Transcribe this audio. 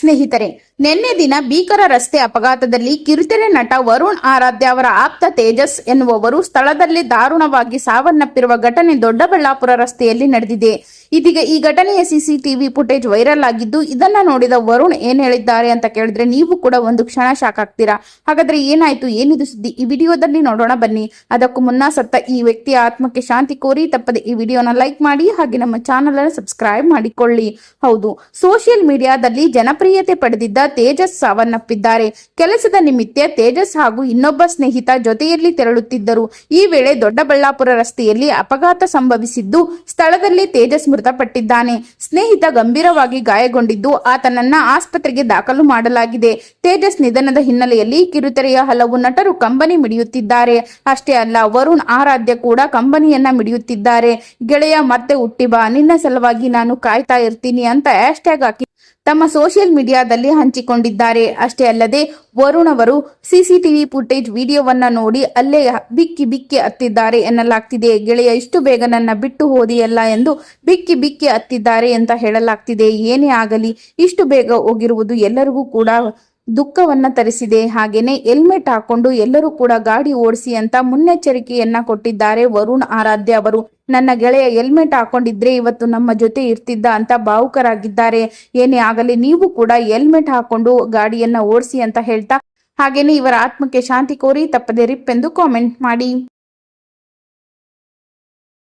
ಸ್ನೇಹಿತರೆ ನಿನ್ನೆ ದಿನ ಭೀಕರ ರಸ್ತೆ ಅಪಘಾತದಲ್ಲಿ ಕಿರುತೆರೆ ನಟ ವರುಣ್ ಆರಾಧ್ಯ ಅವರ ಆಪ್ತ ತೇಜಸ್ ಎನ್ನುವವರು ಸ್ಥಳದಲ್ಲಿ ದಾರುಣವಾಗಿ ಸಾವನ್ನಪ್ಪಿರುವ ಘಟನೆ ದೊಡ್ಡಬಳ್ಳಾಪುರ ರಸ್ತೆಯಲ್ಲಿ ನಡೆದಿದೆ. ಇದೀಗ ಈ ಘಟನೆಯ ಸಿಸಿಟಿವಿ ಫುಟೇಜ್ ವೈರಲ್ ಆಗಿದ್ದು, ಇದನ್ನ ನೋಡಿದ ವರುಣ್ ಏನ್ ಹೇಳಿದ್ದಾರೆ ಅಂತ ಕೇಳಿದ್ರೆ, ನೀವು ಕೂಡ ಒಂದು ಕ್ಷಣ ಶಾಕ್ ಆಗ್ತೀರಾ ಹಾಗಾದ್ರೆ ಏನಾಯ್ತು? ಏನಿದು ಸುದ್ದಿ? ಈ ವಿಡಿಯೋದಲ್ಲಿ ನೋಡೋಣ ಬನ್ನಿ. ಅದಕ್ಕೂ ಮುನ್ನ ಸತ್ತ ಈ ವ್ಯಕ್ತಿಯ ಆತ್ಮಕ್ಕೆ ಶಾಂತಿ ಕೋರಿ ತಪ್ಪದೆ ಈ ವಿಡಿಯೋನ ಲೈಕ್ ಮಾಡಿ, ಹಾಗೆ ನಮ್ಮ ಚಾನಲ್ ಅನ್ನು ಸಬ್ಸ್ಕ್ರೈಬ್ ಮಾಡಿಕೊಳ್ಳಿ. ಹೌದು, ಸೋಷಿಯಲ್ ಮೀಡಿಯಾದಲ್ಲಿ ಜನಪ್ರಿಯತೆ ಪಡೆದಿದ್ದ ತೇಜಸ್ ಸಾವನ್ನಪ್ಪಿದ್ದಾರೆ ಕೆಲಸದ ನಿಮಿತ್ತ ತೇಜಸ್ ಹಾಗೂ ಇನ್ನೊಬ್ಬ ಸ್ನೇಹಿತ ಜೊತೆಯಲ್ಲಿ ತೆರಳುತ್ತಿದ್ದರು. ಈ ವೇಳೆ ದೊಡ್ಡಬಳ್ಳಾಪುರ ರಸ್ತೆಯಲ್ಲಿ ಅಪಘಾತ ಸಂಭವಿಸಿದ್ದು, ಸ್ಥಳದಲ್ಲಿ ತೇಜಸ್ ಮೃತಪಟ್ಟಿದ್ದಾನೆ. ಸ್ನೇಹಿತ ಗಂಭೀರವಾಗಿ ಗಾಯಗೊಂಡಿದ್ದು, ಆತನನ್ನ ಆಸ್ಪತ್ರೆಗೆ ದಾಖಲು ಮಾಡಲಾಗಿದೆ. ತೇಜಸ್ ನಿಧನದ ಹಿನ್ನೆಲೆಯಲ್ಲಿ ಕಿರುತೆರೆಯ ಹಲವು ನಟರು ಕಂಬನಿ ಮಿಡಿಯುತ್ತಿದ್ದಾರೆ. ಅಷ್ಟೇ ಅಲ್ಲ, ವರುಣ್ ಆರಾಧ್ಯ ಕೂಡ ಕಂಬನಿಯನ್ನ ಮಿಡಿಯುತ್ತಿದ್ದಾರೆ. ಗೆಳೆಯ ಮತ್ತೆ ಹುಟ್ಟಿ ಬಾ, ನಿನ್ನ ಸಲುವಾಗಿ ನಾನು ಕಾಯ್ತಾ ಇರ್ತೀನಿ ಅಂತ ಹ್ಯಾಶ್ಟ್ಯಾಗ್ ಹಾಕಿ ತಮ್ಮ ಸೋಷಿಯಲ್ ಮೀಡಿಯಾದಲ್ಲಿ ಹಂಚಿಕೊಂಡಿದ್ದಾರೆ. ಅಷ್ಟೇ ಅಲ್ಲದೆ, ವರುಣ್ ಅವರು ಸಿಸಿಟಿವಿ ಫುಟೇಜ್ ವಿಡಿಯೋವನ್ನ ನೋಡಿ ಅಲ್ಲೇ ಬಿಕ್ಕಿ ಬಿಕ್ಕಿ ಹತ್ತಿದ್ದಾರೆ ಎನ್ನಲಾಗ್ತಿದೆ. ಗೆಳೆಯ, ಇಷ್ಟು ಬೇಗ ನನ್ನ ಬಿಟ್ಟು ಹೋದಿಯಲ್ಲ ಎಂದು ಬಿಕ್ಕಿ ಬಿಕ್ಕಿ ಹತ್ತಿದ್ದಾರೆ ಅಂತ ಹೇಳಲಾಗ್ತಿದೆ. ಏನೇ ಆಗಲಿ, ಇಷ್ಟು ಬೇಗ ಹೋಗಿರುವುದು ಎಲ್ಲರಿಗೂ ಕೂಡ ದುಃಖವನ್ನ ತರಿಸಿದೆ. ಹಾಗೇನೆ ಹೆಲ್ಮೆಟ್ ಹಾಕೊಂಡು ಎಲ್ಲರೂ ಕೂಡ ಗಾಡಿ ಓಡಿಸಿ ಅಂತ ಮುನ್ನೆಚ್ಚರಿಕೆಯನ್ನ ಕೊಟ್ಟಿದ್ದಾರೆ ವರುಣ್ ಆರಾಧ್ಯ ಅವರು. ನನ್ನ ಗೆಳೆಯ ಹೆಲ್ಮೆಟ್ ಹಾಕೊಂಡಿದ್ರೆ ಇವತ್ತು ನಮ್ಮ ಜೊತೆ ಇರ್ತಿದ್ದ ಅಂತ ಭಾವುಕರಾಗಿದ್ದಾರೆ. ಏನೇ ಆಗಲಿ ನೀವು ಕೂಡ ಹೆಲ್ಮೆಟ್ ಹಾಕೊಂಡು ಗಾಡಿಯನ್ನ ಓಡಿಸಿ ಅಂತ ಹೇಳ್ತಾ ಹಾಗೇನೆ ಇವರ ಆತ್ಮಕ್ಕೆ ಶಾಂತಿ ಕೋರಿ ತಪ್ಪದೆ ರಿಪ್ ಎಂದು ಕಾಮೆಂಟ್ ಮಾಡಿ.